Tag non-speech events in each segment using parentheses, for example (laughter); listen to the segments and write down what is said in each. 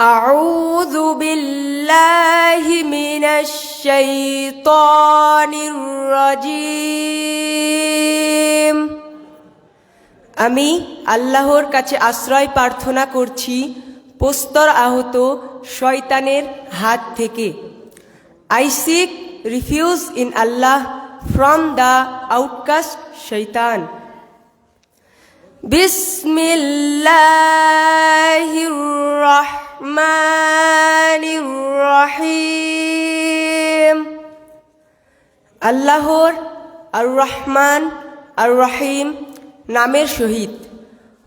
أعوذ بالله من الشيطان الرجيم আমি আল্লাহর কাছে আশ্রয় প্রার্থনা করছি পোস্তর আহত শয়তানের হাত থেকে I seek refuge in Allah from the outcast শৈতান বিসমিল্লাহির রহমানির রহিম আল্লাহর আর রহমান আর রহিম নামের সহিত।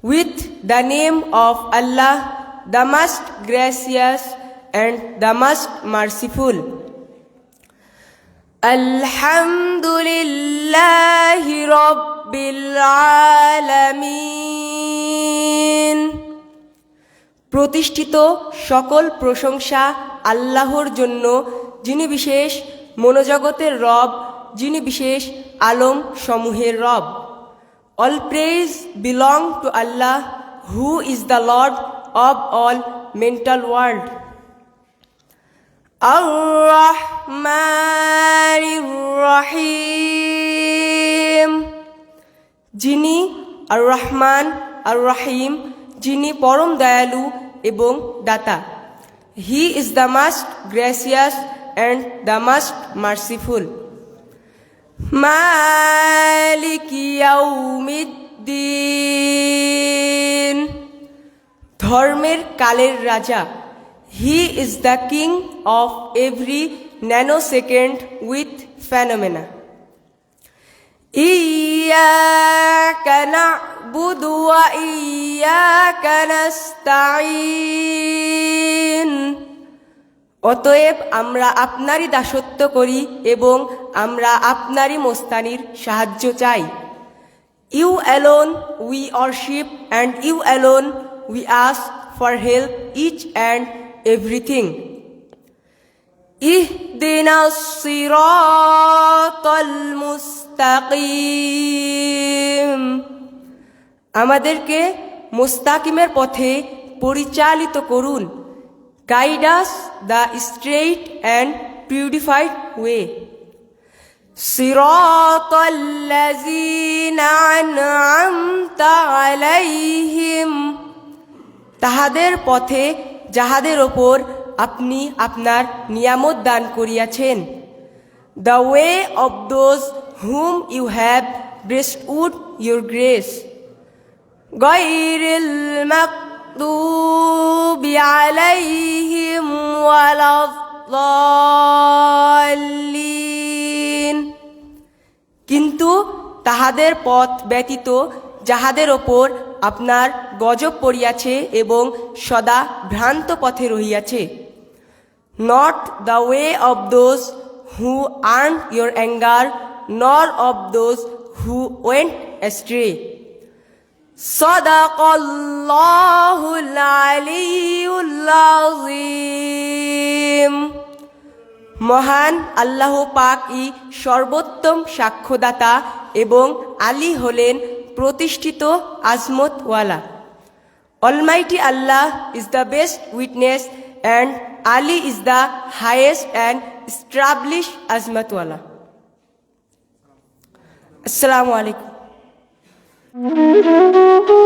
With the name of Allah the most gracious and the most merciful আলহামদুলিল্লাহ রব্বিল আলামিন প্রতিষ্ঠিত সকল প্রশংসা আল্লাহর জন্য, যিনি বিশেষ মনোজগতের রব, যিনি বিশেষ আলম সমূহের রব। All praise belong to Allah who is the lord of all mental world রহিম যিনি আর রহমান আর রহিম যিনি পরম দয়ালু এবং দাতা। He is the most gracious and the most merciful মালিক ধর্মের কালের রাজা। He is the king of every nano second with phenomena ইয়া কানা نعبد وإياك نستعين অতএব আমরা আপনারই দাসত্ব করি এবং আমরা আপনারই মোস্তানির সাহায্য চাই you alone we worship and you alone we ask for help each and everything اهدنا الصراط المستقيم আমাদেরকে মোস্তাকিমের পথে পরিচালিত করুন guide us the straight and purified way صراط الذين أنعمت عليهم তাহাদের পথে যাহাদের ওপর আপনি আপনার নিয়ামত দান করিয়াছেন the way of those whom you have bestowed your grace গৈরিল মাকদুবি আলাইহিম ওয়ালাদ্দাল্লিন কিন্তু তাহাদের পথ ব্যতীত যাহাদের ওপর আপনার গজব পড়িয়াছে এবং সদা ভ্রান্ত পথে রহিয়াছে। Not the way of those who earn your anger nor of those who went astray সদাকল্লাহুল আলিউল আযীম মহান আল্লাহ পাক ই সর্বোত্তম সাক্ষ্যদাতা এবং আলী হলেন প্রতিষ্ঠিত আজমতওয়ালা। Almighty Allah is the best witness and Ali is the highest and established আজমতওয়ালা আসসালামু আলাইকুম Música (laughs)